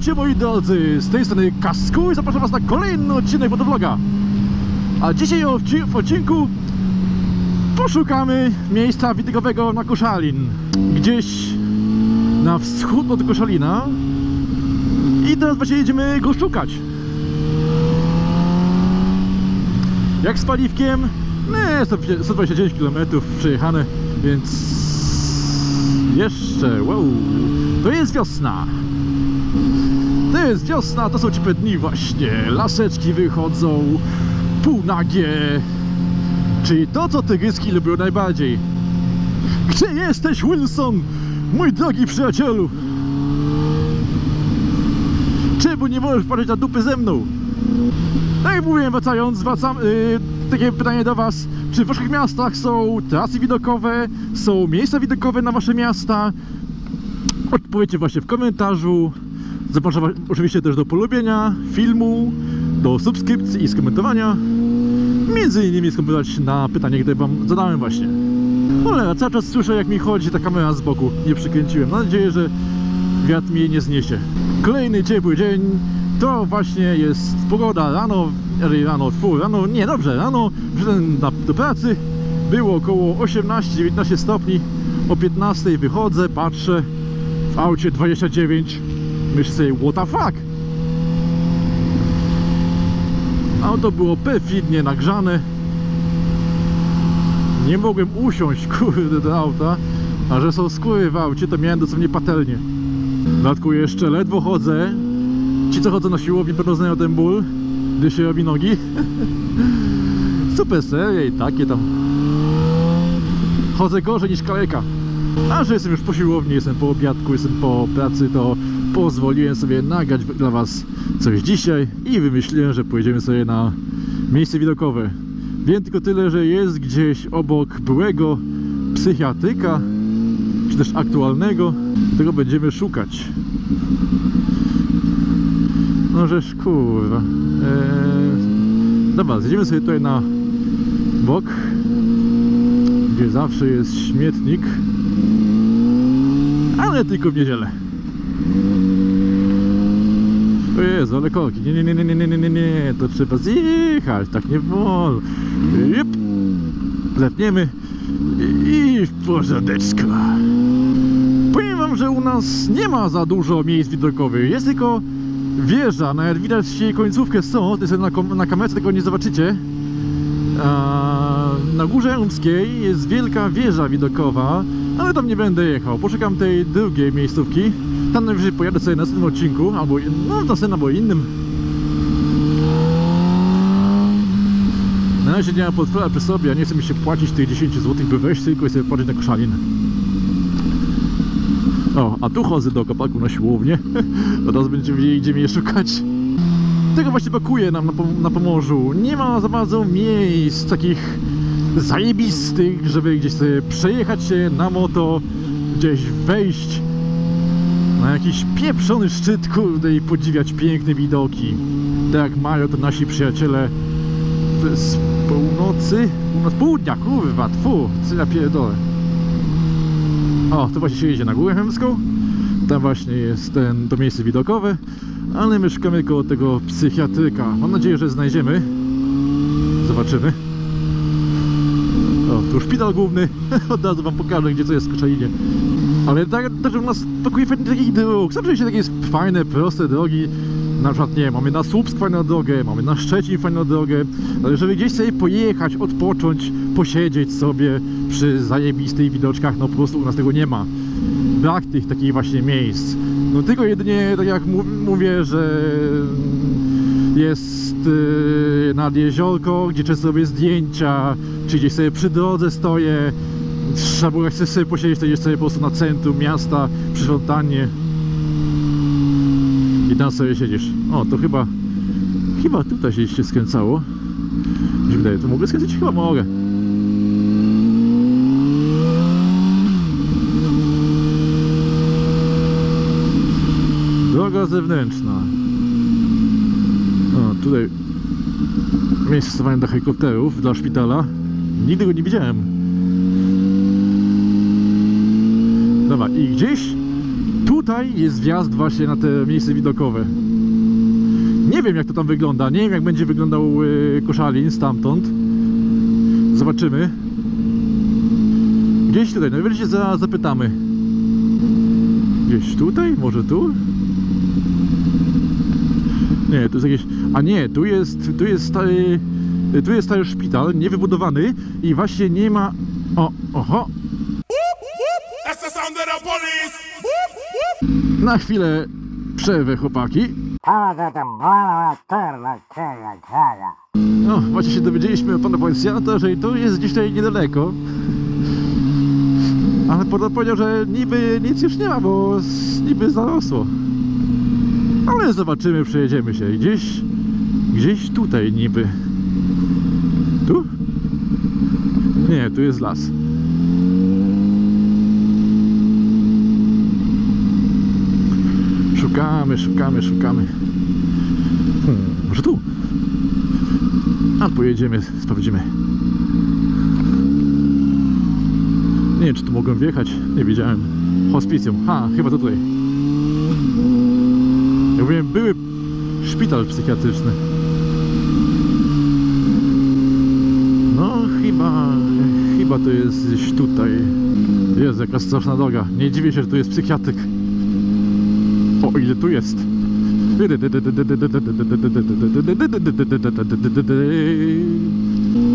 Witajcie moi drodzy, z tej strony Kasku i zapraszam was na kolejny odcinek Motovloga. A dzisiaj w odcinku poszukamy miejsca widokowego na Koszalin. Gdzieś na wschód od Koszalina. I teraz właśnie jedziemy go szukać. Jak z paliwkiem? Nie, 129 km przejechane, więc jeszcze, wow, to jest wiosna. To jest wiosna, to są ciepłe dni właśnie. Laseczki wychodzą, półnagie. Czyli to, co tygryski lubią najbardziej. Gdzie jesteś, Wilson? Mój drogi przyjacielu. Czemu nie możesz patrzeć na dupy ze mną? Tak jak mówiłem, wracając, zwracam yy, takie pytanie do Was. Czy w Waszych miastach są trasy widokowe? Są miejsca widokowe na Wasze miasta? Odpowiedzcie właśnie w komentarzu. Zapraszam oczywiście też do polubienia filmu, do subskrypcji i skomentowania. Między innymi skomentować na pytanie, które wam zadałem właśnie. Cholera, cały czas słyszę jak mi chodzi ta kamera z boku. Nie przykręciłem. Mam nadzieję, że wiatr jej nie zniesie. Kolejny ciepły dzień. To właśnie jest pogoda. Rano, rano, fu, rano, nie dobrze, rano przyszedłem do pracy. Było około 18-19 stopni. O 15 wychodzę, patrzę. W aucie 29. Myślę sobie, what the fuck? Auto było perfidnie nagrzane. Nie mogłem usiąść, kurde, do auta. A że są skóry w aucie, to miałem dosłownie patelnię. W dodatku jeszcze ledwo chodzę. Ci, co chodzą na siłowni, pewno znają ten ból, gdy się robi nogi. Super serie i takie tam. Chodzę gorzej niż kaleka. A że jestem już po siłowni, jestem po obiadku, jestem po pracy, to pozwoliłem sobie nagrać dla Was coś dzisiaj i wymyśliłem, że pojedziemy sobie na miejsce widokowe. Wiem tylko tyle, że jest gdzieś obok byłego psychiatryka, czy też aktualnego, tego będziemy szukać. No żeż kurwa. Eee... Dobra, zjedziemy sobie tutaj na bok, gdzie zawsze jest śmietnik ale tylko w niedzielę. O Jezu, ale korki. Nie, nie, nie, nie, nie, nie, nie, nie. To trzeba zjechać, tak nie wolno. Jup. Zepniemy i w porządeczku. Powiem wam, że u nas nie ma za dużo miejsc widokowych. Jest tylko wieża. Nawet widać jej końcówkę są. Ty sobie na, na kamerce tego nie zobaczycie. A na Górze Umskiej jest wielka wieża widokowa ale tam nie będę jechał. Poszukam tej drugiej miejscówki. Tam najwyżej pojadę sobie na następnym odcinku, albo no, następnym, albo innym. Na razie nie mam portfela przy sobie, a nie chcę mi się płacić tych 10 zł, by wejść tylko i sobie patrzeć na koszalin. O, a tu chodzę do kopaku na siłownię. Teraz będziemy wiedzieli, gdzie mnie szukać. Tego właśnie brakuje nam na, na Pomorzu. Nie ma za bardzo miejsc takich zajebistych, żeby gdzieś sobie przejechać się na moto, gdzieś wejść na jakiś pieprzony szczyt, kurde, i podziwiać piękne widoki. Tak jak mają to nasi przyjaciele z północy, no z południa, kurwa, tfu, co ja pierdolę. O, to właśnie się jedzie na Górę Chemską. Tam właśnie jest ten, to miejsce widokowe, ale mieszkamy koło tego psychiatryka. Mam nadzieję, że znajdziemy. Zobaczymy. Tu szpital główny. Od razu wam pokażę, gdzie co jest w Koszalinie. Ale tak, też u nas fajnych takich dróg. Zawsze się takie fajne, proste drogi. Na przykład, nie mamy na Słupsk fajną drogę, mamy na Szczecin fajną drogę, ale żeby gdzieś sobie pojechać, odpocząć, posiedzieć sobie przy zajebistych widoczkach, no po prostu u nas tego nie ma. Brak tych takich właśnie miejsc. No tylko jedynie, tak jak mówię, że jest nad jeziorko, gdzie często robię zdjęcia, czy gdzieś sobie przy drodze stoję. Trzeba było, chcesz sobie posiedzieć, to jedziesz sobie po prostu na centrum miasta, przy fontannie. I tam sobie siedzisz. O, to chyba, chyba tutaj się, się skręcało. Mi się wydaje, to mogę skręcić? Chyba mogę. Droga zewnętrzna. Tutaj miejsce stosowane dla helikopterów, dla szpitala. Nigdy go nie widziałem. Dobra, i gdzieś Tutaj jest wjazd właśnie na te miejsce widokowe. Nie wiem jak to tam wygląda, nie wiem jak będzie wyglądał y, Koszalin stamtąd. Zobaczymy. Gdzieś tutaj, najwyżej się za, zapytamy. Gdzieś tutaj? Może tu? Nie, tu jest jakieś... A nie, tu jest, tu jest stary... Tu jest stary szpital, niewybudowany i właśnie nie ma... O, oho, na chwilę przerwę chłopaki. No, właśnie się dowiedzieliśmy od pana policjanta, że tu jest tutaj niedaleko. Ale powiedział, że niby nic już nie ma, bo niby zarosło. Ale zobaczymy, przejedziemy się. Gdzieś, gdzieś tutaj niby. Tu? Nie, tu jest las. Szukamy, szukamy, szukamy. Hmm, może tu? A pojedziemy, sprawdzimy. Nie wiem, czy tu mogłem wjechać. Nie wiedziałem. Hospicjum. Ha, chyba to tutaj. Ja mówiłem, były szpital psychiatryczny. No, chyba, chyba to jest gdzieś tutaj. Jest jaka straszna droga. Nie dziwię się, że tu jest psychiatryk. O ile tu jest.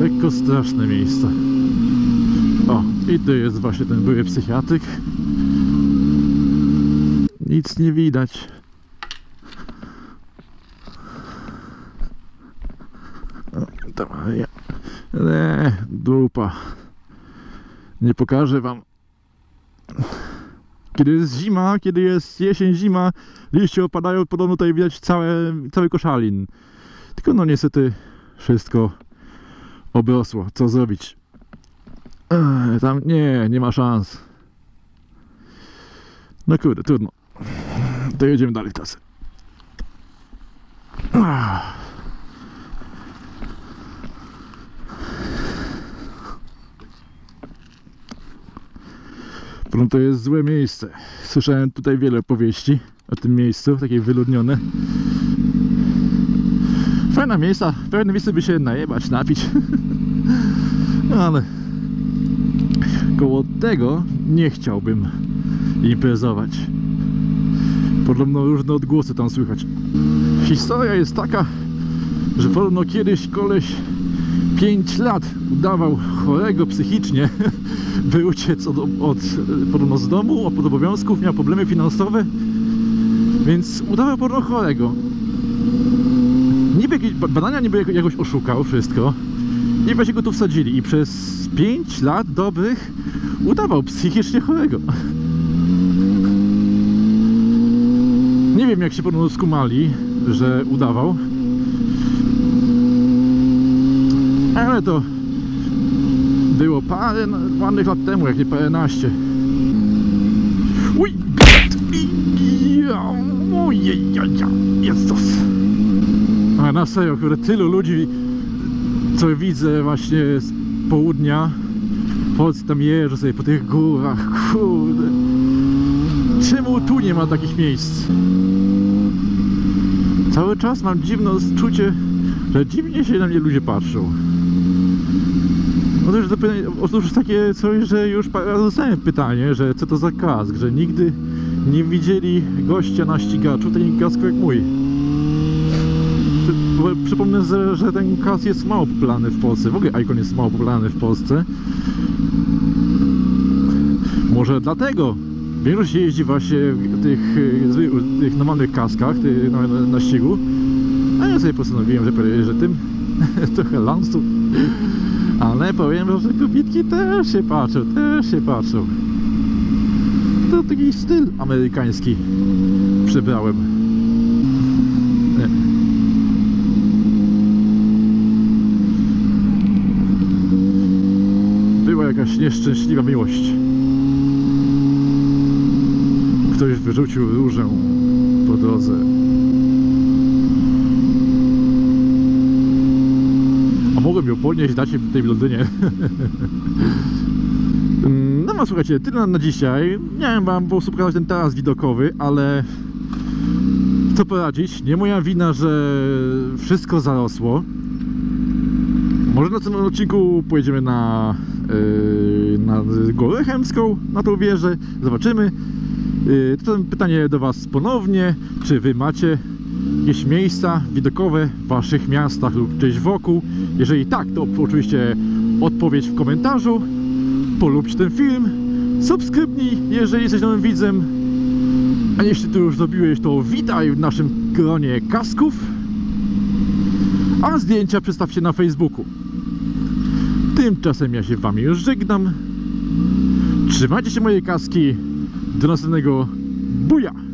Lekko straszne miejsce. O, i tu jest właśnie ten były psychiatryk. Nic nie widać. Tam, ja. Nie, dupa. Nie pokażę wam. Kiedy jest zima, kiedy jest jesień, zima, liście opadają, podobno tutaj widać całe, cały koszalin. Tylko no niestety wszystko obrosło. Co zrobić? Ech, tam nie, nie ma szans. No kurde, trudno. To jedziemy dalej teraz. Ach. To jest złe miejsce. Słyszałem tutaj wiele opowieści o tym miejscu, takie wyludnione. Fajne miejsca, pewne miejsce by się najebać, napić. Ale koło tego nie chciałbym imprezować. Podobno różne odgłosy tam słychać. Historia jest taka, że podobno kiedyś koleś 5 lat udawał chorego psychicznie, by uciec od, od, z domu, od obowiązków, miał problemy finansowe, więc udawał podobno chorego. Niby jakieś ba- badania niby jako- jakoś oszukał wszystko i właśnie go tu wsadzili i przez 5 lat dobrych udawał psychicznie chorego. Nie wiem jak się podobno skumali, że udawał, ale to było parę ładnych lat temu, jak nie paręnaście. Uj! Ojejjaja, Jezus! A na serio, kurde, tylu ludzi, co widzę właśnie z południa, Polscy tam jeżdżą sobie po tych górach, kurde. Czemu tu nie ma takich miejsc? Cały czas mam dziwne czucie, że dziwnie się na mnie ludzie patrzą. Otóż, zapytanie, otóż takie coś, że już dostałem pytanie, że co to za kask, że nigdy nie widzieli gościa na ścigaczu takim kasku jak mój. Przypomnę, że, że ten kask jest mało popularny w Polsce, w ogóle Icon jest mało popularny w Polsce. Może dlatego większość jeździ właśnie w tych, tych normalnych kaskach ty, na, na, na ścigu. A ja sobie postanowiłem, że pojeżdżę tym trochę lansu. Ale powiem, że kobietki też się patrzą, też się patrzą. To taki styl amerykański przybrałem. Była jakaś nieszczęśliwa miłość. Ktoś wyrzucił różę po drodze. A mogłem ją podnieść, dać jej tej blondynie. Mm, No no słuchajcie, tyle na, dzisiaj. Miałem wam po prostu pokazać ten taras widokowy, ale co poradzić? Nie moja wina, że wszystko zarosło. Może na następnym odcinku pojedziemy na, yy, na Górę Chemską, na tą wieżę. Zobaczymy. Yy, to pytanie do Was ponownie. Czy Wy macie jakieś miejsca widokowe w Waszych miastach lub gdzieś wokół? Jeżeli tak, to oczywiście odpowiedź w komentarzu. Polubcie ten film. Subskrypnij, jeżeli jesteś nowym widzem. A jeśli to już zrobiłeś, to witaj w naszym gronie kasków. A zdjęcia przedstawcie na Facebooku. Tymczasem ja się Wami już żegnam. Trzymajcie się moje kaski. Do następnego buja!